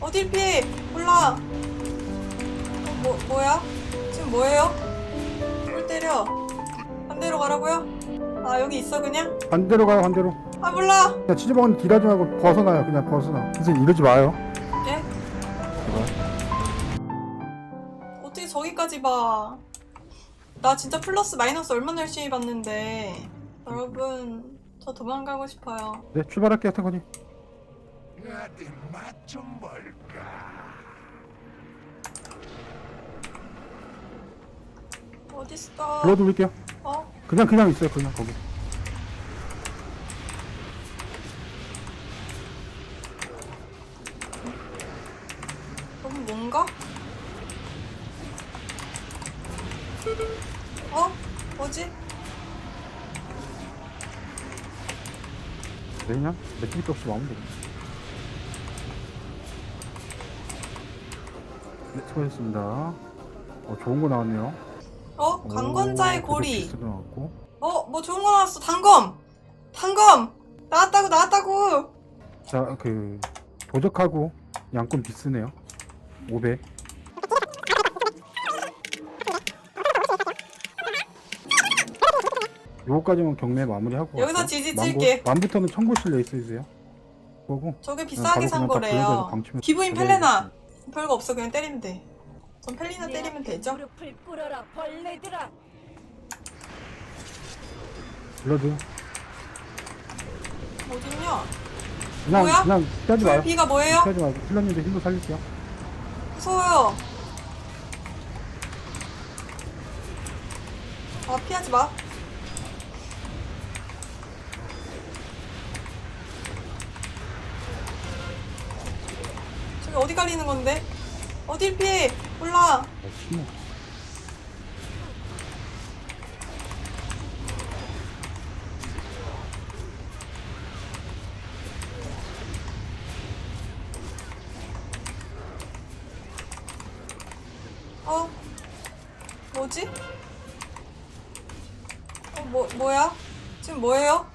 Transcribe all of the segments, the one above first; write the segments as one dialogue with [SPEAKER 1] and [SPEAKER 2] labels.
[SPEAKER 1] 어딜 피해? 몰라. 어, 뭐 뭐야? 지금 뭐예요? 뭘 때려? 반대로 가라고요? 아 여기 있어 그냥?
[SPEAKER 2] 반대로 가요 반대로
[SPEAKER 1] 아 몰라.
[SPEAKER 2] 그냥 치즈버거는 딜하지 말고 벗어나요 그냥 벗어나 선생님 이러지 마요
[SPEAKER 1] 예? 어떻게 저기까지 봐? 나 진짜 플러스 마이너스 얼마나 열심히 봤는데 여러분 저 도망가고 싶어요.
[SPEAKER 2] 네 출발할게요 탱커님
[SPEAKER 3] 어디 맛좀 볼까?
[SPEAKER 1] 어딨어?
[SPEAKER 2] 불러드릴게요
[SPEAKER 1] 어?
[SPEAKER 2] 그냥 그냥 있어요 그냥 거기
[SPEAKER 1] 너무 뭔가? 어? 뭐지?
[SPEAKER 2] 네 그냥 게 없이 마무리 네 수고하셨습니다 어 좋은 거 나왔네요
[SPEAKER 1] 어? 강건자의
[SPEAKER 2] 오,
[SPEAKER 1] 고리.
[SPEAKER 2] 나왔고
[SPEAKER 1] 어? 뭐 좋은 거 나왔어. 단검! 단검! 나왔다고 나왔다고!
[SPEAKER 2] 자 그 도적하고 양꾼 비스네요 500 요거까지만 경매 마무리하고
[SPEAKER 1] 여기서
[SPEAKER 2] 갈게요.
[SPEAKER 1] 지지
[SPEAKER 2] 만부-
[SPEAKER 1] 찔게.
[SPEAKER 2] 만부터는 청구실 레이스 그거고
[SPEAKER 1] 저게
[SPEAKER 2] 그냥
[SPEAKER 1] 비싸게 산 거래요. 기부인 펠레나. 별거 없어. 그냥 때리면 돼. 전 펠리나
[SPEAKER 4] 내
[SPEAKER 1] 때리면 되죠?
[SPEAKER 4] 무릎을 꿇어라 벌레들아
[SPEAKER 2] 블러드
[SPEAKER 1] 어딨냐?
[SPEAKER 2] 그냥
[SPEAKER 1] 뭐야?
[SPEAKER 2] 그냥 피하지 마요
[SPEAKER 1] 불비가 뭐예요?
[SPEAKER 2] 피하지 말고 힐러님들 힐로 살릴게요
[SPEAKER 1] 무서워요. 아, 피하지 마. 어디 갈리는 건데? 어딜 피해?
[SPEAKER 2] 심해.
[SPEAKER 1] 어? 뭐지? 어, 뭐, 뭐야? 지금 뭐예요?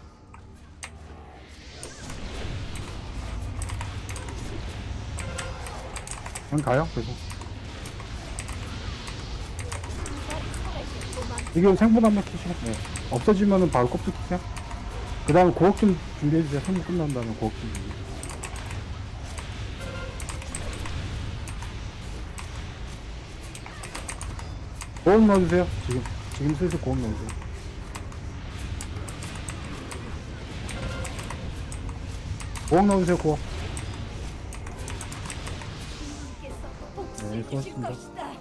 [SPEAKER 2] 그냥 가요? 계속? 이게 생분 한번 키시고. 네. 없어지면은 바로 껍질 키세요. 그 다음에 고억 좀 준비해주세요. 생분 끝난 다음에 고억 좀 준비 고억 넣어주세요. 지금 지금 슬슬 고억 넣어주세요. 고억 넣어주세요 고억 고맙습니다.
[SPEAKER 4] 것이다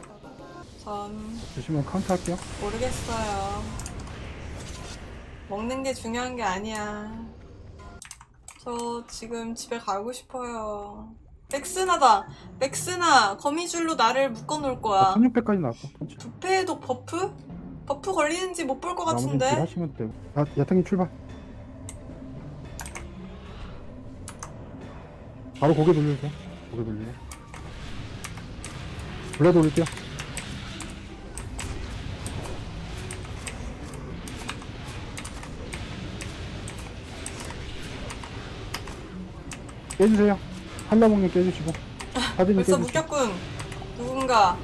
[SPEAKER 1] 전
[SPEAKER 2] 주시면 카운트 할게요
[SPEAKER 1] 모르겠어요. 먹는 게 중요한 게 아니야. 저 지금 집에 가고 싶어요. 맥스나다. 맥스나 거미줄로 나를 묶어놓을 거야.
[SPEAKER 2] 1600까지 나왔어
[SPEAKER 1] 부패에도 버프? 버프 걸리는지 못 볼 것
[SPEAKER 2] 나머지는
[SPEAKER 1] 같은데.
[SPEAKER 2] 딜 하시면 돼요. 아, 야탕님 출발. 바로 고개 돌려주세요. 고개 돌리고. 불러 돌릴게요. 깨주세요. 한라봉님 깨주시고. 하드님
[SPEAKER 1] 벌써
[SPEAKER 2] 깨주시고.
[SPEAKER 1] 묶였군. 누군가.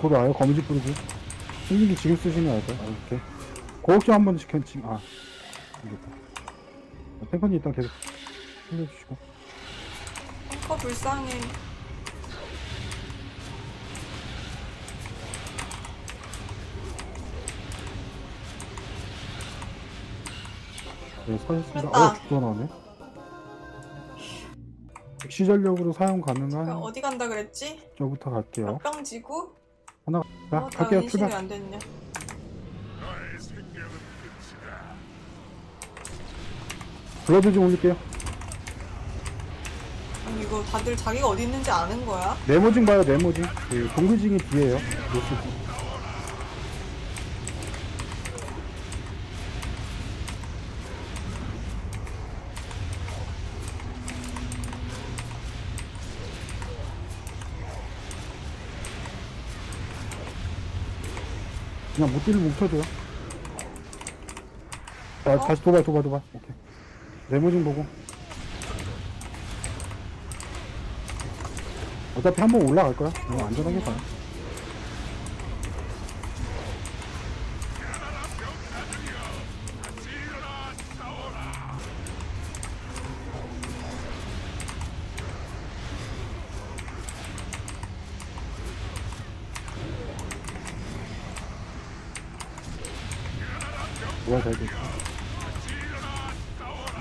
[SPEAKER 2] 고개 와요. 거미줄 뿌리고. 생기기 지금 쓰시면 알 거예요. 아, 이렇게. 고혹 좀한 번씩 캔칭. 아. 이겼다. 탱커님 일단 계속 힘내주시고.
[SPEAKER 1] 어 불쌍해.
[SPEAKER 2] 네.
[SPEAKER 1] 됐다.
[SPEAKER 2] 어, 죽어 나오네. 즉시 전력으로 사용 가능한
[SPEAKER 1] 어디 간다 그랬지?
[SPEAKER 2] 저부터 갈게요.
[SPEAKER 1] 역병지구?
[SPEAKER 2] 하나, 자,
[SPEAKER 1] 어, 다
[SPEAKER 2] 갈게요.
[SPEAKER 1] 인식이
[SPEAKER 2] 출발.
[SPEAKER 1] 안 됐네.
[SPEAKER 2] 블러드 좀 올릴게요.
[SPEAKER 1] 아니 이거 다들 자기가 어디 있는지 아는 거야?
[SPEAKER 2] 네모징 봐요, 네모징. 그 동글징이 뒤에요. 노스. 그냥 못딜을 뭉쳐줘요. 자,
[SPEAKER 1] 어?
[SPEAKER 2] 다시 도발, 도발, 도발. 오케이. 네모징 보고. 어차피 한 번 올라갈 거야. 이거 안전하게 가요. 뭐가 잘 됐어.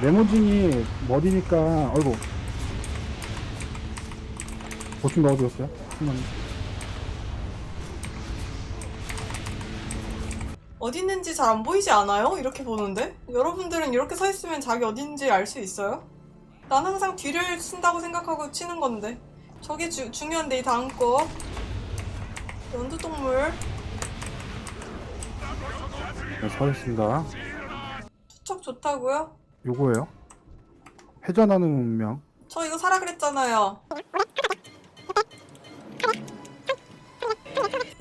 [SPEAKER 2] 네모징이 머리니까, 어이구. 보충 넣어주셨어요? 한번
[SPEAKER 1] 어디 있는지 잘 안 보이지 않아요? 이렇게 보는데? 여러분들은 이렇게 서 있으면 자기 있는지 알 수 있어요? 난 항상 뒤를 쓴다고 생각하고 치는 건데. 저게 주, 중요한데, 이 다음 거. 연두동물.
[SPEAKER 2] 네, 서겠습니다.
[SPEAKER 1] 투척 좋다고요?
[SPEAKER 2] 요거예요. 회전하는 운명.
[SPEAKER 1] 저 이거 사라 그랬잖아요.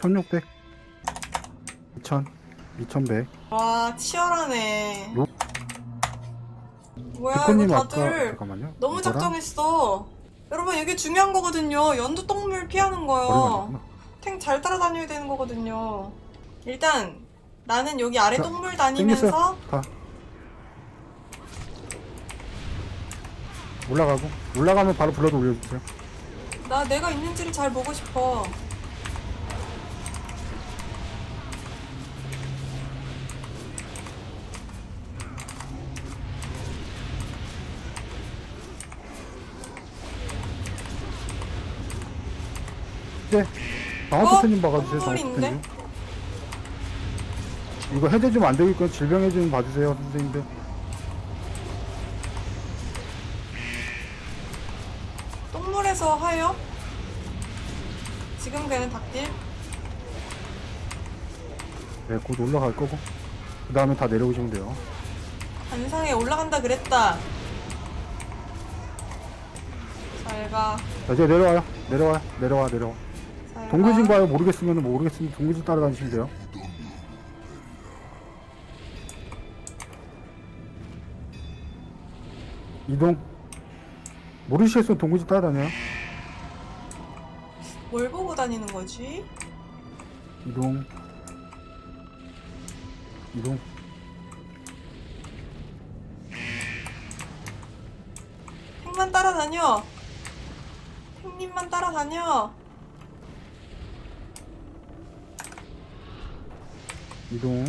[SPEAKER 2] 1600. 2000. 2100.
[SPEAKER 1] 와, 치열하네.
[SPEAKER 2] 요-
[SPEAKER 1] 뭐야, 이거
[SPEAKER 2] 아까,
[SPEAKER 1] 다들
[SPEAKER 2] 잠깐만요.
[SPEAKER 1] 너무
[SPEAKER 2] 이거랑
[SPEAKER 1] 작정했어. 여러분, 이게 중요한 거거든요. 연두동물 피하는
[SPEAKER 2] 머리가
[SPEAKER 1] 거요.
[SPEAKER 2] 아니구나.
[SPEAKER 1] 탱잘 따라다녀야 되는 거거든요. 일단 나는 여기 아래
[SPEAKER 2] 자,
[SPEAKER 1] 동물 다니면서.
[SPEAKER 2] 가. 올라가고. 올라가면 바로 불러도 올려주세요.
[SPEAKER 1] 나 내가 있는지를 잘 보고 싶어.
[SPEAKER 2] 네.
[SPEAKER 1] 어?
[SPEAKER 2] 방어포트님 박아주세요.
[SPEAKER 1] 선물인데?
[SPEAKER 2] 방어포트님. 이거 해제 좀 안 되겠건 질병 해제 좀 봐주세요, 선생님들.
[SPEAKER 1] 똥물에서 하여? 지금 그는 닭딜?
[SPEAKER 2] 네, 곧 올라갈 거고. 그 다음에 다 내려오시면 돼요.
[SPEAKER 1] 관상에 올라간다 그랬다. 잘 가.
[SPEAKER 2] 자, 이제 내려와요. 내려와요. 내려와, 내려와.
[SPEAKER 1] 잘
[SPEAKER 2] 동굴진
[SPEAKER 1] 가.
[SPEAKER 2] 봐요. 모르겠으면 모르겠으면 동굴진 따라다니시면 돼요. 이동. 모르시겠으면 동굴진 따라다녀요.
[SPEAKER 1] 뭘 보고 다니는 거지?
[SPEAKER 2] 이동. 이동.
[SPEAKER 1] 탱만 따라다녀. 탱님만 따라다녀.
[SPEAKER 2] 이동.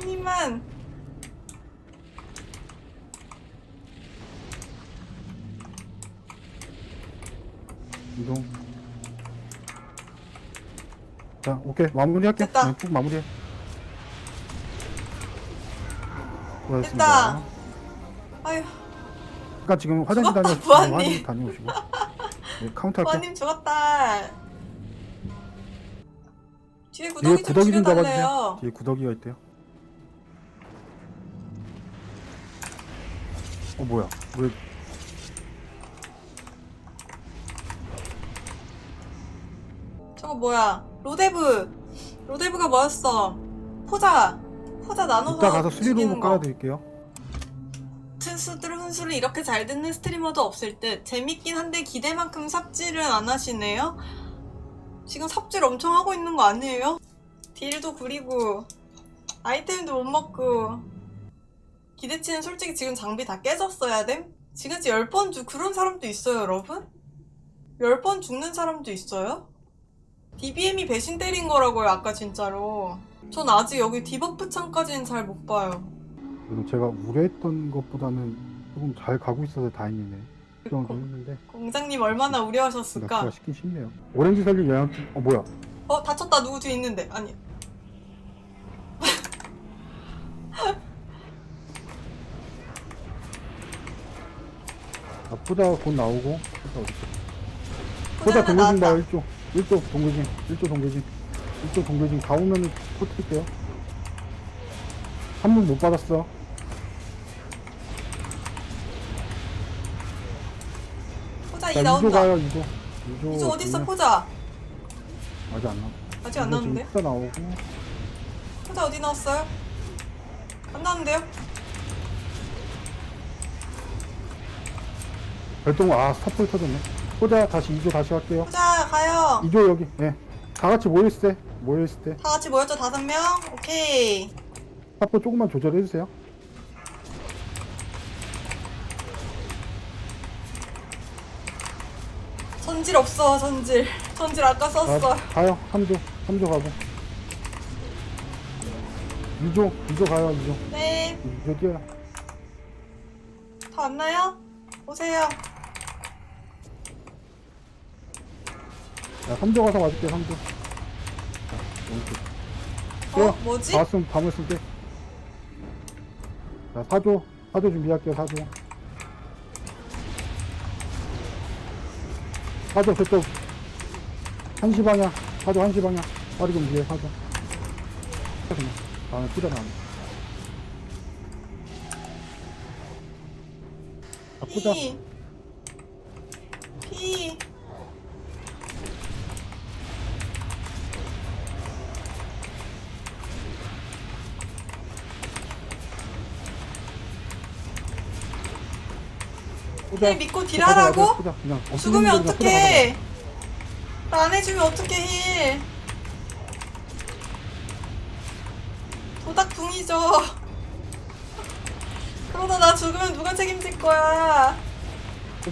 [SPEAKER 1] 탱님만.
[SPEAKER 2] 이동. 자, 오케이. 마무리할게요.
[SPEAKER 1] 됐다.
[SPEAKER 2] 네, 쭉 마무리해.
[SPEAKER 1] 됐다. 아휴,
[SPEAKER 2] 그러니까 지금 화장실
[SPEAKER 1] 죽었다,
[SPEAKER 2] 다녀,
[SPEAKER 1] 부하님.
[SPEAKER 2] 화장실 다녀오시고. 네, 카운트 할게요.
[SPEAKER 1] 부하님 죽었다. 뒤에
[SPEAKER 2] 뒤에
[SPEAKER 1] 구더기 좀
[SPEAKER 2] 구더기 좀 잡아주세요.
[SPEAKER 1] 죽여달래요.
[SPEAKER 2] 뒤에 구더기가 있대요. 어 뭐야? 왜?
[SPEAKER 1] 저거 뭐야? 로데브. 로데브가 뭐였어? 포자. 포자 나눠서
[SPEAKER 2] 이따 가서 수리로
[SPEAKER 1] 죽이는 거.
[SPEAKER 2] 깔아드릴게요.
[SPEAKER 1] 트수들 훈수를 이렇게 잘 듣는 스트리머도 없을 듯 재밌긴 한데 기대만큼 삽질은 안 하시네요. 지금 삽질 엄청 하고 있는 거 아니에요? 딜도 구리고 아이템도 못 먹고 기대치는 솔직히 지금 장비 다 깨졌어야 됨? 지금까지 10번 죽 그런 사람도 있어요 여러분? 10번 죽는 사람도 있어요? DBM이 배신 때린 거라고요 아까 진짜로 전 아직 여기 디버프 창까지는 잘 못 봐요
[SPEAKER 2] 그리고 제가 우려했던 것보다는 조금 잘 가고 있어서 다행이네. 걱정도 했는데
[SPEAKER 1] 공장님 얼마나 우려하셨을까?
[SPEAKER 2] 납치가 시킨 쉽네요. 오렌지 살릴 영향 어 뭐야?
[SPEAKER 1] 어 다쳤다 누구 뒤에 있는데 아니
[SPEAKER 2] 아, 포자 곧 나오고 포자 어디 있어? 포자
[SPEAKER 1] 포자는
[SPEAKER 2] 동글진
[SPEAKER 1] 나왔다
[SPEAKER 2] 봐요 1조 1조 동글진 1조 동글진 1조 동글진 다 오면은 포트릴게요. 한번못 받았어.
[SPEAKER 1] 포자 자2
[SPEAKER 2] 2조
[SPEAKER 1] 나온다
[SPEAKER 2] 가요 2조. 2조.
[SPEAKER 1] 이조 어딨어 포자
[SPEAKER 2] 아직 안 나와.
[SPEAKER 1] 아직 안 나왔는데?
[SPEAKER 2] 숫자 나오고
[SPEAKER 1] 혼자 어디 나왔어요? 안 나왔는데요?
[SPEAKER 2] 별동 아 스타폴 터졌네 호자 다시 2조 다시 할게요
[SPEAKER 1] 보자 가요.
[SPEAKER 2] 2조 여기. 예 다 같이 모여 있을 때 모여 있을 때.
[SPEAKER 1] 다 같이 모였죠 다섯 명? 오케이.
[SPEAKER 2] 스타폴 조금만 조절해 주세요.
[SPEAKER 1] 전질 없어 전질. 전질 아까 썼어.
[SPEAKER 2] 가, 가요. 3조. 3조 가고. 2조. 2조 가요 2조.
[SPEAKER 1] 네.
[SPEAKER 2] 2조 뛰어요
[SPEAKER 1] 더 왔나요? 오세요
[SPEAKER 2] 야 3조 가서 맞을게요 3조.
[SPEAKER 1] 어? 뭐지?
[SPEAKER 2] 다 왔으면 밤을 쓸게 자 4조 4조 준비할게요 4조. 4조 저쪽. 1시 방향 4조 1시 방향 빠르게 움직여요 4조 그냥 뛰다 나오네 자 푸자
[SPEAKER 1] 피 힐 믿고 딜하라고?
[SPEAKER 2] 그냥
[SPEAKER 1] 죽으면
[SPEAKER 2] 그냥
[SPEAKER 1] 어떡해? 나 안 해주면 어떡해 힐? 도닥붕이죠. 그러다 나 죽으면 누가 책임질 거야?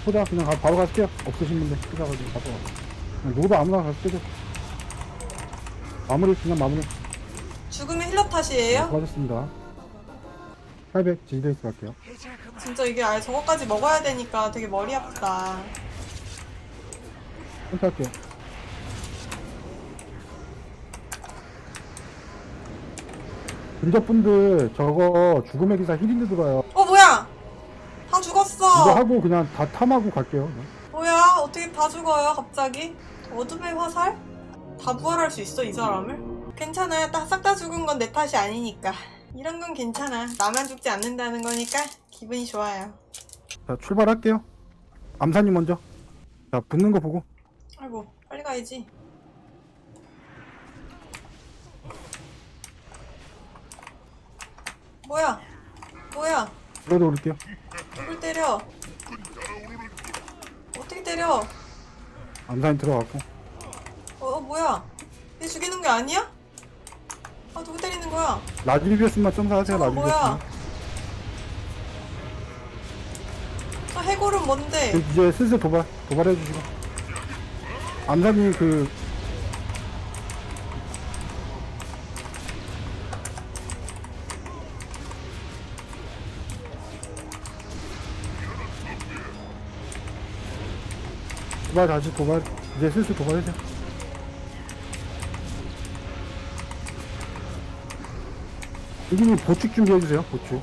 [SPEAKER 2] 푸자 그냥 가- 바로 가서 뛰어 없으신 분들 푸자 가지고 가서 그냥 누구도 아무나 가서 뛰죠 마무리 그냥 마무리.
[SPEAKER 1] 죽으면 힐러 탓이에요?
[SPEAKER 2] 수고하셨습니다 800 지지데이스 갈게요.
[SPEAKER 1] 진짜 이게 아예 저거까지 먹어야 되니까 되게 머리 아프다.
[SPEAKER 2] 선택할게요 근접분들 저거 죽음의 기사 힐인데 들어요.
[SPEAKER 1] 어 뭐야? 다
[SPEAKER 2] 이거
[SPEAKER 1] 죽었어.
[SPEAKER 2] 하고 그냥 다 탐하고 갈게요. 그냥.
[SPEAKER 1] 뭐야? 어떻게 다 죽어요 갑자기? 어둠의 화살? 다 부활할 수 있어 이 사람을? 괜찮아요. 싹 다 죽은 건 내 탓이 아니니까 이런 건 괜찮아. 나만 죽지 않는다는 거니까 기분이 좋아요.
[SPEAKER 2] 자 출발할게요. 암사님 먼저. 자 붙는 거 보고.
[SPEAKER 1] 아이고 빨리 가야지. 뭐야? 뭐야?
[SPEAKER 2] 그래도 올릴게요.
[SPEAKER 1] 누굴 때려. 어떻게 때려?
[SPEAKER 2] 암사님 들어갔고.
[SPEAKER 1] 어, 어 뭐야? 얘 죽이는 게 아니야? 아 거야?
[SPEAKER 2] 라지비비였으면 점사하세요
[SPEAKER 1] 저거 뭐야?
[SPEAKER 2] 라지비비였으면
[SPEAKER 1] 저 해골은 뭔데?
[SPEAKER 2] 그 이제 슬슬 도발 도발해 주시고. 암사님 그 도발 다시 도발 이제 슬슬 도발해주세요 여기는 보축 준비해주세요 보축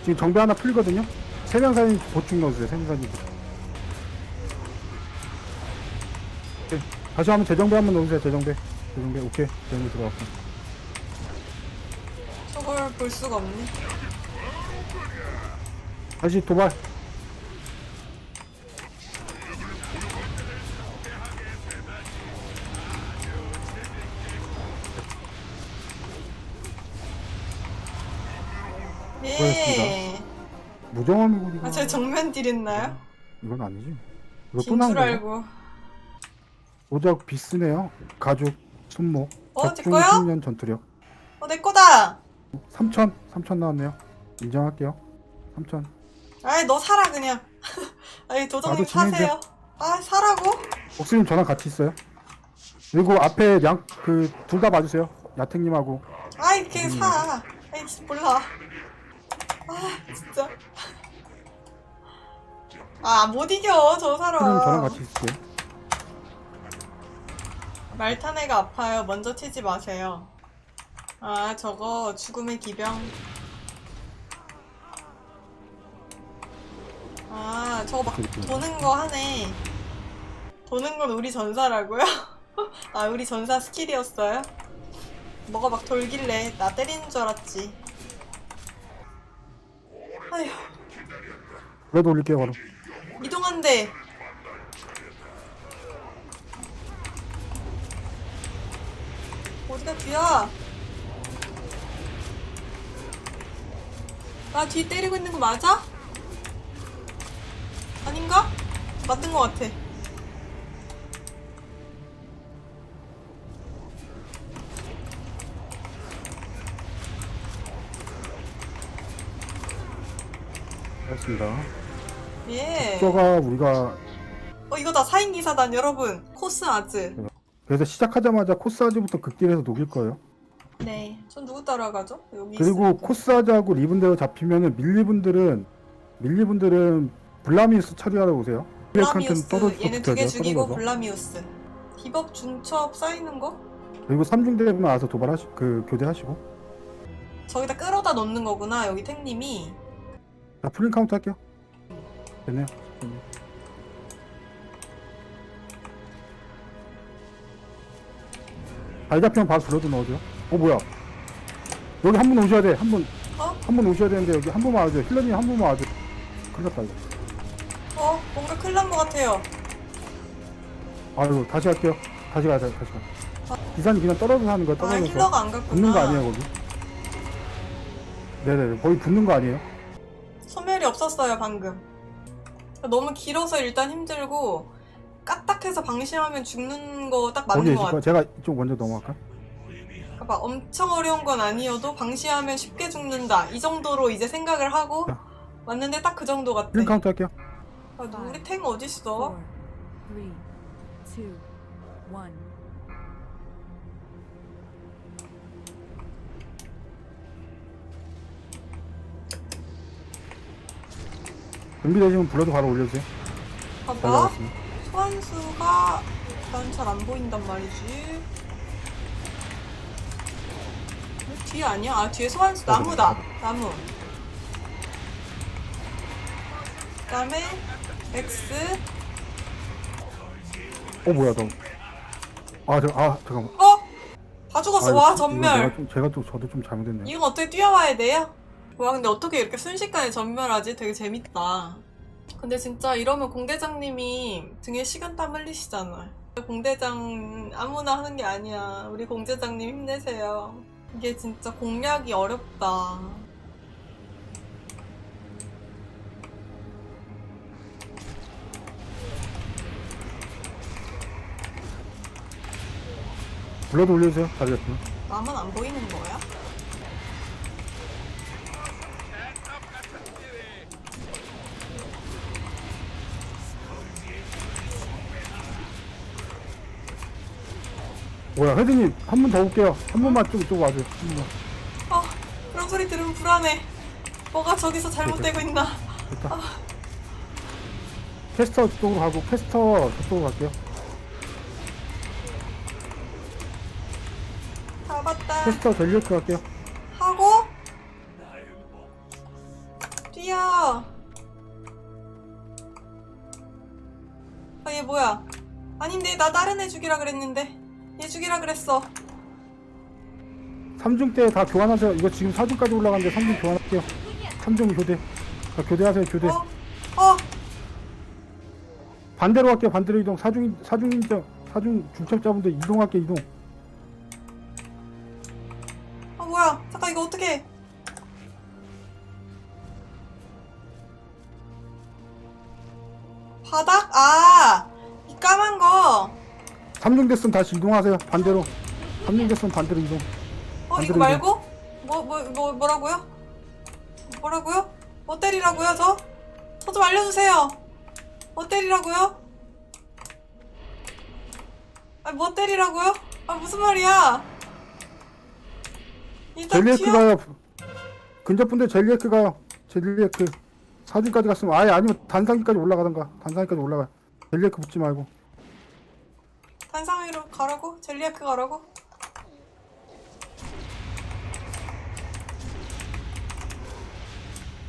[SPEAKER 2] 지금 정배 하나 풀거든요? 세명사님 보축 넣어주세요 세명사님. 오케이. 다시 한번 재정배 한번 넣어주세요 재정배. 재정배 오케이. 재정배 들어갔고.
[SPEAKER 1] 저걸 볼 수가 없네.
[SPEAKER 2] 다시 도발 무정한 무기가
[SPEAKER 1] 아, 저 정면 딜 했나요?
[SPEAKER 2] 이건 아니지 이거
[SPEAKER 1] 또진
[SPEAKER 2] 나온
[SPEAKER 1] 줄
[SPEAKER 2] 거야
[SPEAKER 1] 알고.
[SPEAKER 2] 오작 비스네요 가죽 손목
[SPEAKER 1] 어,
[SPEAKER 2] 적중
[SPEAKER 1] 제 거야?
[SPEAKER 2] 10년 전투력
[SPEAKER 1] 어, 내 거다!
[SPEAKER 2] 3천 3천 나왔네요 인정할게요 3천
[SPEAKER 1] 아이, 너 사라, 그냥. 아이, 도정님
[SPEAKER 2] 나도.
[SPEAKER 1] 사세요. 아, 사라고?
[SPEAKER 2] 옥수님 저랑 같이 있어요 그리고 앞에 양 그 둘 다 봐주세요 야택님하고
[SPEAKER 1] 아이, 그냥 사. 아이, 몰라. 아, 진짜. 아, 못 이겨, 저
[SPEAKER 2] 옥수님 저랑
[SPEAKER 1] 사람.
[SPEAKER 2] 같이 있을게요
[SPEAKER 1] 말타네가 아파요. 먼저 튀지 마세요. 아, 저거 죽음의 기병. 아, 저거 막 도는 거 하네. 도는 건 우리 전사라고요? 아, 우리 전사 스킬이었어요? 뭐가 막 돌길래 나 때리는 줄 알았지. 아휴,
[SPEAKER 2] 그래도 올릴게요 바로
[SPEAKER 1] 이동한대. 어디가 뒤야? 나 뒤 때리고 있는 거 맞아? 아닌가? 맞는 거 같아.
[SPEAKER 2] 알겠습니다.
[SPEAKER 1] 예.
[SPEAKER 2] 저가 우리가
[SPEAKER 1] 어 이거다 사인 기사단 여러분 코스 아즈.
[SPEAKER 2] 그래서 시작하자마자 코스아즈부터 극딜해서 녹일 거예요.
[SPEAKER 1] 네. 전 누구 따라가죠? 여기
[SPEAKER 2] 그리고
[SPEAKER 1] 있으니까.
[SPEAKER 2] 코스아즈하고 리분대로 잡히면은 밀리분들은 밀리분들은 블라미우스 처리하러 오세요.
[SPEAKER 1] 블라미우스 얘는 두개
[SPEAKER 2] 붙어야죠,
[SPEAKER 1] 죽이고. 블라미우스. 디법 중첩 쌓이는 거?
[SPEAKER 2] 그리고 3중대만 와서 도발하시 그 교대하시고
[SPEAKER 1] 저기다 끌어다 넣는 거구나 여기 탱님이.
[SPEAKER 2] 자 프린 카운트 할게요. 됐네요. 됐네요. 잘 잡히면 바로 불러도 넣어줘요. 어 뭐야? 여기 한 분 오셔야 돼. 한 분.
[SPEAKER 1] 어?
[SPEAKER 2] 한 분 오셔야 되는데 여기 한 분만 와줘요. 힐러님 한 분만 와줘. 큰일 났다 이거.
[SPEAKER 1] 어 뭔가 큰일 난것 같아요.
[SPEAKER 2] 아유 다시 할게요. 다시 가자 다시 가. 기사님 그냥 떨어져서 하는 거야
[SPEAKER 1] 아
[SPEAKER 2] 떨어져서.
[SPEAKER 1] 힐러가 안 갔구나.
[SPEAKER 2] 붙는 거 아니에요 거기? 네네네 거의 붙는 거 아니에요?
[SPEAKER 1] 없었어요 방금. 너무 길어서 일단 힘들고 까딱해서 방심하면 죽는 거 딱 맞는
[SPEAKER 2] 있을
[SPEAKER 1] 것
[SPEAKER 2] 거야.
[SPEAKER 1] 같아.
[SPEAKER 2] 제가 이쪽 먼저 넘어갈까?
[SPEAKER 1] 막 엄청 어려운 건 아니어도 방심하면 쉽게 죽는다. 이 정도로 이제 생각을 하고
[SPEAKER 2] 자.
[SPEAKER 1] 왔는데 딱 그 정도 같아.
[SPEAKER 2] 프린 카운트 할게요.
[SPEAKER 1] 아, 우리 탱 어딨어?
[SPEAKER 4] four, three, two, one.
[SPEAKER 2] 준비되시면 불러도 바로 올려주세요. 잘
[SPEAKER 1] 봐봐.
[SPEAKER 2] 나갔습니다.
[SPEAKER 1] 소환수가 난 잘 안 보인단 말이지. 왜 뒤에 아니야? 아 뒤에 소환수 나무다. 나무. 그다음에 X.
[SPEAKER 2] 어 뭐야 너? 아저아 잠깐만.
[SPEAKER 1] 어? 다 죽었어.
[SPEAKER 2] 아,
[SPEAKER 1] 와
[SPEAKER 2] 이거
[SPEAKER 1] 전멸.
[SPEAKER 2] 좀, 제가 또 저도 좀 잘못했네요.
[SPEAKER 1] 이건 어떻게 뛰어와야 돼요? 와 근데 어떻게 이렇게 순식간에 전멸하지? 되게 재밌다. 근데 진짜 이러면 공대장님이 등에 식은땀 흘리시잖아. 공대장 아무나 하는 게 아니야. 우리 공대장님 힘내세요. 이게 진짜 공략이 어렵다.
[SPEAKER 2] 불러도 올려주세요. 잘 됐으면.
[SPEAKER 1] 나만 안 보이는 거야?
[SPEAKER 2] 뭐야 헤드님 한분더 올게요. 한좀 이쪽 와줘요. 한 분만.
[SPEAKER 1] 어, 그런 소리 들으면 불안해. 뭐가 저기서 잘못되고 있나?
[SPEAKER 2] 됐다. 캐스터 쪽으로 가고 캐스터 저쪽으로 갈게요.
[SPEAKER 1] 잡았다.
[SPEAKER 2] 캐스터 델리어트 갈게요.
[SPEAKER 1] 하고 뛰어. 아 얘 뭐야? 아닌데 나 다른 애 죽이라 그랬는데 그랬어.
[SPEAKER 2] 3중 때 다 교환하세요. 이거 지금 4중까지 올라갔는데 3중 교환할게요. 3중 교대. 자, 교대하세요, 교대.
[SPEAKER 1] 어? 어?
[SPEAKER 2] 반대로 할게요, 반대로 이동. 4중, 4중 인정. 4중 중첩자분들 이동할게요, 이동.
[SPEAKER 1] 아 뭐야? 잠깐 이거 어떻게? 바닥? 아! 이 까만 거.
[SPEAKER 2] 3중 됐으면 다시 이동하세요, 반대로. 3중 됐으면 반대로 이동.
[SPEAKER 1] 어 이거
[SPEAKER 2] 반대로
[SPEAKER 1] 말고? 뭐 뭐 뭐 뭐 라고요? 뭐라고요? 뭐 때리라고요 저? 저 좀 알려주세요. 뭐 때리라고요? 아뭐 때리라고요? 아 무슨 말이야? 일단.
[SPEAKER 2] 젤리에크 가요. 근접분들 젤리에크 가요. 젤리에크. 4중까지 갔으면 아예 아니면 단상기까지 올라가던가. 단상기까지 올라가. 젤리에크 붙지 말고.
[SPEAKER 1] 단상 위로 가라고? 젤리아크 가라고?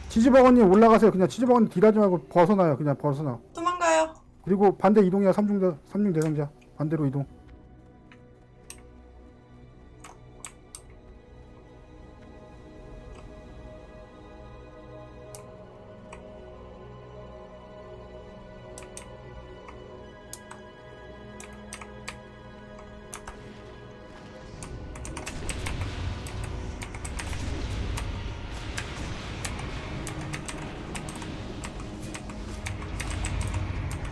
[SPEAKER 2] 치즈버거님 올라가세요. 그냥 치즈버거님 딜하지 말고 벗어나요. 그냥 벗어나.
[SPEAKER 1] 도망가요.
[SPEAKER 2] 그리고 반대 이동이야. 3중 대, 3중 대상자. 반대로 이동.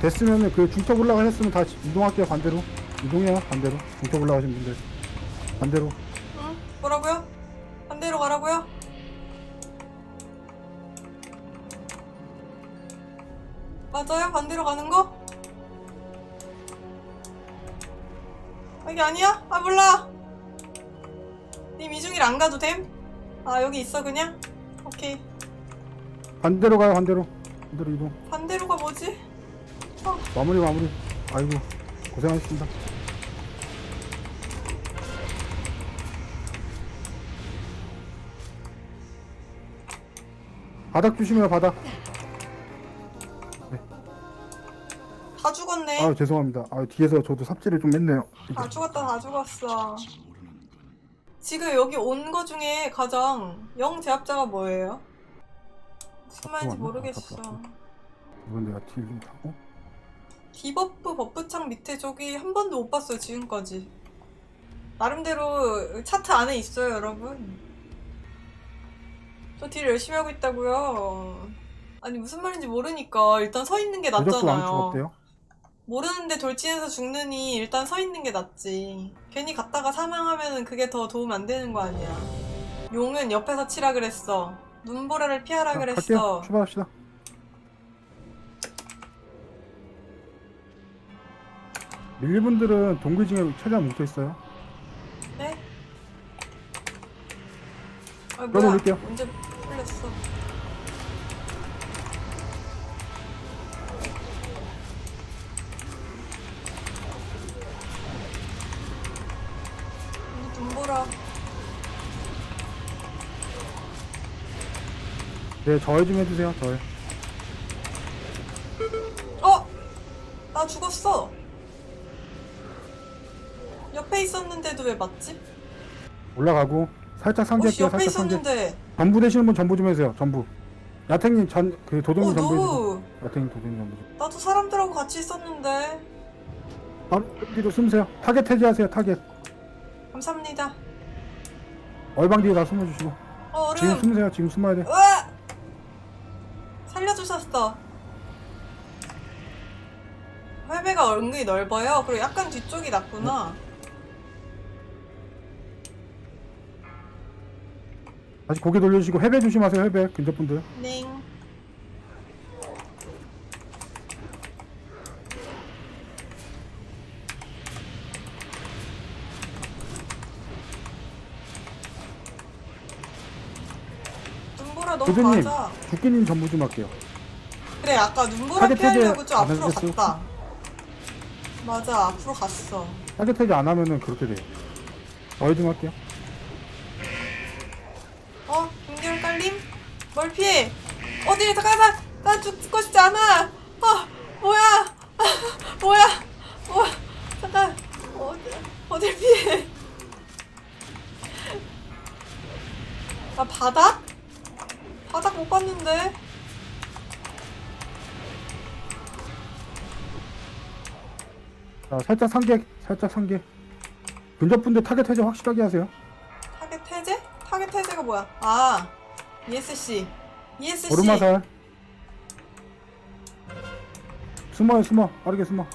[SPEAKER 2] 됐으면은 그 중턱 올라가셨으면 다 이동할게요 반대로 이동해요 반대로 중턱 올라가신 분들 반대로
[SPEAKER 1] 응? 뭐라고요? 반대로 가라고요? 맞아요? 반대로 가는 거? 아, 이게 아니야? 아 몰라 님 이중일 안 가도 됨? 아 여기 있어 그냥? 오케이
[SPEAKER 2] 반대로 가요 반대로 반대로 이동
[SPEAKER 1] 반대로가 뭐지?
[SPEAKER 2] 마무리 마무리. 아이고 고생하셨습니다. 바닥 조심해요 바닥.
[SPEAKER 1] 다 죽었네.
[SPEAKER 2] 아 죄송합니다. 아 뒤에서 저도 삽질을 좀 했네요.
[SPEAKER 1] 다 죽었다 다 죽었어. 지금 여기 온 거 중에 가장 영 제압자가 뭐예요? 무슨 말인지
[SPEAKER 2] 왔나?
[SPEAKER 1] 모르겠어.
[SPEAKER 2] 앞으로. 이건 내가 딜좀 타고
[SPEAKER 1] 디버프 버프창 밑에 저기 한 번도 못 봤어요 지금까지. 나름대로 차트 안에 있어요 여러분. 저 딜 열심히 하고 있다고요. 아니 무슨 말인지 모르니까 일단 서 있는
[SPEAKER 2] 게안
[SPEAKER 1] 낫잖아요.
[SPEAKER 2] 죽었대요?
[SPEAKER 1] 모르는데 돌진해서 죽느니 일단 서 있는 게 낫지. 괜히 갔다가 사망하면은 그게 더 도움 안 되는 거 아니야. 용은 옆에서 치라 그랬어. 눈보라를 피하라
[SPEAKER 2] 자,
[SPEAKER 1] 그랬어.
[SPEAKER 2] 갈게요 출발합시다 밀리 분들은 동굴징에 최대한 뭉쳐 있어요
[SPEAKER 1] 네? 아 뭐야
[SPEAKER 2] 끌어올릴게요.
[SPEAKER 1] 언제 풀렸어 언니 눈보라
[SPEAKER 2] 네 저해 좀 해주세요 저해
[SPEAKER 1] 어! 나 죽었어 있었는데도 왜 맞지?
[SPEAKER 2] 올라가고 살짝 상기할게요
[SPEAKER 1] 옆에
[SPEAKER 2] 살짝 상기
[SPEAKER 1] 있었는데
[SPEAKER 2] 전부 되시는 분 전부 좀 해주세요 전부 야탱님 전 그 도전님
[SPEAKER 1] 어
[SPEAKER 2] 전부 해주세요! 야탱님 도전님 전부 좀
[SPEAKER 1] 나도 사람들하고 같이 있었는데
[SPEAKER 2] 바로 뒤로 숨으세요 타겟 해제하세요 타겟
[SPEAKER 1] 감사합니다
[SPEAKER 2] 얼방 뒤에 다 숨어주시고
[SPEAKER 1] 어
[SPEAKER 2] 지금
[SPEAKER 1] 얼음
[SPEAKER 2] 숨으세요 지금 숨어야 돼
[SPEAKER 1] 으아! 살려주셨어. 회배가 은근히 넓어요. 그리고 약간 뒤쪽이 낮구나.
[SPEAKER 2] 다시 고개 돌려주시고 회배 조심하세요 회배 근접분들
[SPEAKER 1] 넹. 눈보라 너무
[SPEAKER 2] 도전님
[SPEAKER 1] 맞아.
[SPEAKER 2] 죽기님 전부 좀 할게요
[SPEAKER 1] 그래 아까 눈보라
[SPEAKER 2] 타겟
[SPEAKER 1] 피하려고 좀
[SPEAKER 2] 안
[SPEAKER 1] 앞으로
[SPEAKER 2] 해주겠어요,
[SPEAKER 1] 갔다. 맞아 앞으로 갔어.
[SPEAKER 2] 타겟 해제 안 하면은 그렇게 돼요 저해 좀 할게요
[SPEAKER 1] 깔림? 뭘 피해? 어디 잠깐 나, 나 죽고 싶지 않아. 아 뭐야? 아, 뭐야? 뭐야? 잠깐 어디 어딜 피해? 나 바닥? 바닥 못 봤는데.
[SPEAKER 2] 자 살짝 상계 살짝 상계 근접분들 타겟 해제 확실하게 하세요
[SPEAKER 1] 타겟 해제? 타겟 해제가 뭐야? 아 ESC. ESC.
[SPEAKER 2] 오르마살 숨어요 숨어 빠르게 숨어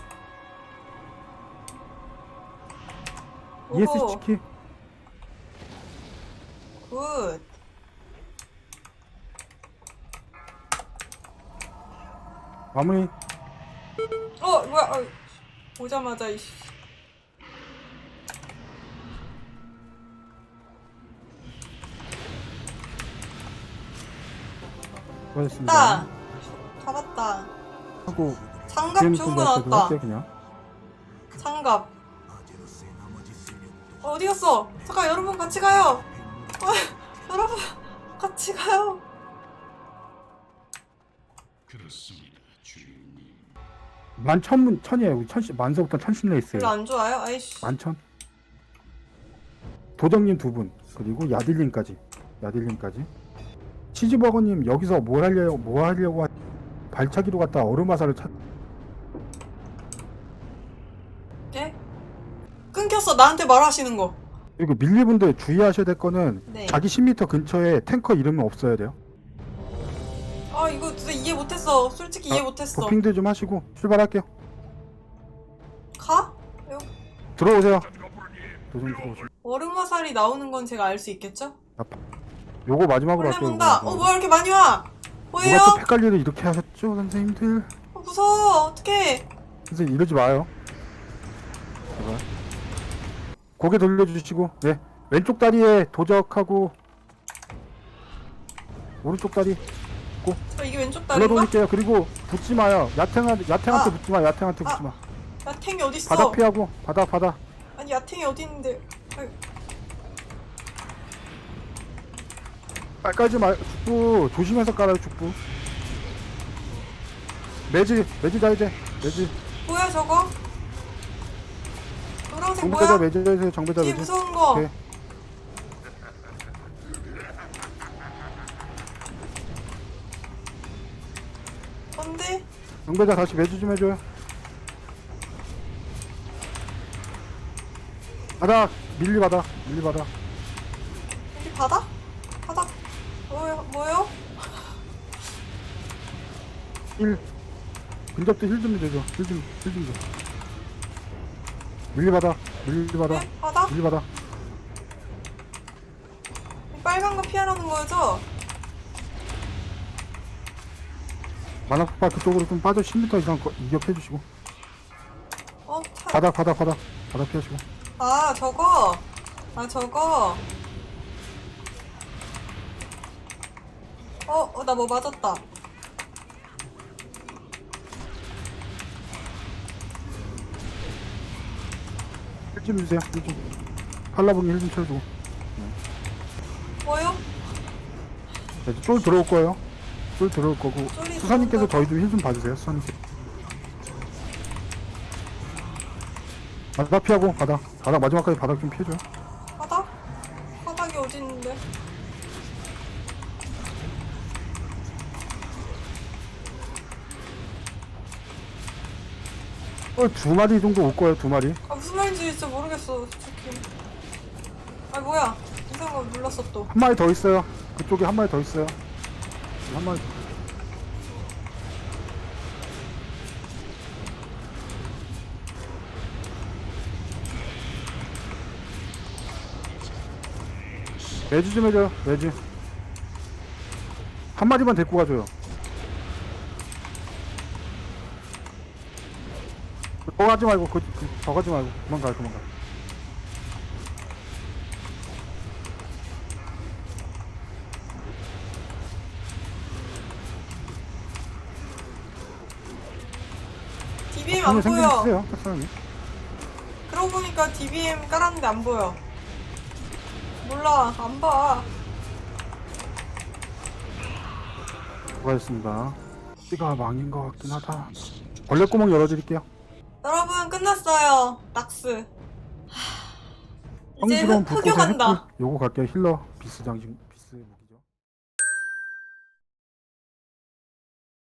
[SPEAKER 1] 오호,
[SPEAKER 2] ES 치키
[SPEAKER 1] 굿.
[SPEAKER 2] 마무리
[SPEAKER 1] 어 뭐야? 어, 오자마자 이씨.
[SPEAKER 2] 수고하셨습니다
[SPEAKER 1] 다 잡았다.
[SPEAKER 2] 하고
[SPEAKER 1] 장갑
[SPEAKER 2] 게임
[SPEAKER 1] 좋은 거 나왔다.
[SPEAKER 2] 할게요 그냥
[SPEAKER 1] 장갑. 어, 어디 갔어? 잠깐 여러분 같이 가요. 어, 여러분 같이 가요.
[SPEAKER 2] 만천문 천이에요 우리 천시 만서부터 천신레 있어요
[SPEAKER 1] 별로 안 좋아요? 아이씨.
[SPEAKER 2] 만천 도정님 두 분 그리고 야딜님까지 야딜님까지 치즈버거님 여기서 뭘 하려고 뭐 하려고 하... 발차기로 갔다 얼음화살을 찾
[SPEAKER 1] 예? 끊겼어. 나한테 말하시는 거.
[SPEAKER 2] 그리고 밀리분들 주의하셔야 될 거는
[SPEAKER 1] 네.
[SPEAKER 2] 자기 10m 근처에 탱커 이름은 없어야 돼요
[SPEAKER 1] 어, 아 이거 진짜 이해 못했어. 솔직히 이해
[SPEAKER 2] 아,
[SPEAKER 1] 못했어.
[SPEAKER 2] 도핑들 좀 하시고 출발할게요.
[SPEAKER 1] 가?
[SPEAKER 2] 들어오세요. 도전 들어오세요.
[SPEAKER 1] 얼음 화살이 나오는 건 제가 알 수 있겠죠?
[SPEAKER 2] 요거 마지막으로
[SPEAKER 1] 원래
[SPEAKER 2] 할게요. 이거.
[SPEAKER 1] 어 뭐야 이렇게 많이 와? 뭐예요?
[SPEAKER 2] 누가 또 팩관리를 이렇게 하셨죠, 선생님들?
[SPEAKER 1] 어, 무서워. 어떡해.
[SPEAKER 2] 선생님 이러지 마요. 제발. 고개 돌려주시고, 네. 왼쪽 다리에 도적하고, 오른쪽 다리
[SPEAKER 1] 저 이게 왼쪽 다리인가?
[SPEAKER 2] 불러드릴게요. 그리고 붙지 마요. 야탱한, 야탱한테
[SPEAKER 1] 아.
[SPEAKER 2] 붙지 마, 야탱한테
[SPEAKER 1] 아.
[SPEAKER 2] 붙지 마.
[SPEAKER 1] 야탱이 어딨어?
[SPEAKER 2] 바닥 피하고, 바닥, 바닥.
[SPEAKER 1] 아니 야탱이 어디 있는데? 아유,
[SPEAKER 2] 깔, 깔지 마, 죽부. 조심해서 깔아요, 죽부. 매지, 매지 자, 이제. 매지.
[SPEAKER 1] 뭐야 저거? 노란색
[SPEAKER 2] 정배자
[SPEAKER 1] 뭐야?
[SPEAKER 2] 매지 해주세요, 정배자
[SPEAKER 1] 뒤에
[SPEAKER 2] 매지.
[SPEAKER 1] 무서운 거.
[SPEAKER 2] 오케이.
[SPEAKER 1] 뭔데?
[SPEAKER 2] 정배자 다시 매주 좀 해줘요. 바닥, 밀리 바닥, 밀리 바닥.
[SPEAKER 1] 여기 바닥? 뭐요?
[SPEAKER 2] 1. 근접도 힐좀 줘줘. 힐 좀, 힐좀 줘. 밀리 바닥,
[SPEAKER 1] 네? 바닥. 이 빨간 거 피하라는 거죠?
[SPEAKER 2] 만화폭발 그쪽으로 좀 빠져 10m 이상 거- 이격해주시고.
[SPEAKER 1] 어? 차...
[SPEAKER 2] 바닥, 바닥, 바닥. 바닥 피하시고.
[SPEAKER 1] 아 저거? 아 저거? 어? 어 나 뭐 맞았다.
[SPEAKER 2] 힐좀 주세요, 힐 좀. 팔라봉이 힐좀 쳐주고.
[SPEAKER 1] 뭐요?
[SPEAKER 2] 네, 이제 쫄 들어올 거예요. 쫄 들어올 거고.
[SPEAKER 1] 쫄이
[SPEAKER 2] 수사님께서? 저희도 힐좀 봐주세요, 수사님께. 바닥 피하고, 바닥. 바닥 마지막까지 바닥 좀 피해줘요.
[SPEAKER 1] 바닥? 바닥이 어디 있는데?
[SPEAKER 2] 쫄두 마리 정도 올 거예요, 두 마리.
[SPEAKER 1] 아 무슨 말인지 진짜 모르겠어 솔직히. 아 뭐야? 이상한 거 눌렀어 또.
[SPEAKER 2] 한 마리 더 있어요. 그쪽에 한 마리 더 있어요. 한 마리 더. 매주 좀 해줘요. 매주. 한 마리만 데리고 가줘요. 더 가지 말고 그, 그, 더 가지 말고 그만 가요 그만 가.
[SPEAKER 1] DBM 안
[SPEAKER 2] 생각
[SPEAKER 1] 보여.
[SPEAKER 2] 주세요, 딱사님.
[SPEAKER 1] 그러고 보니까 DBM 깔았는데 안 보여. 몰라, 안 봐.
[SPEAKER 2] 수고하셨습니다. 띠가 망인 것 같긴 하다. 벌레 구멍 열어드릴게요.
[SPEAKER 1] 여러분 끝났어요. 낙스. 하, 이제 흑- 흑요 간다.
[SPEAKER 2] 요거 갈게요. 힐러 비스 장식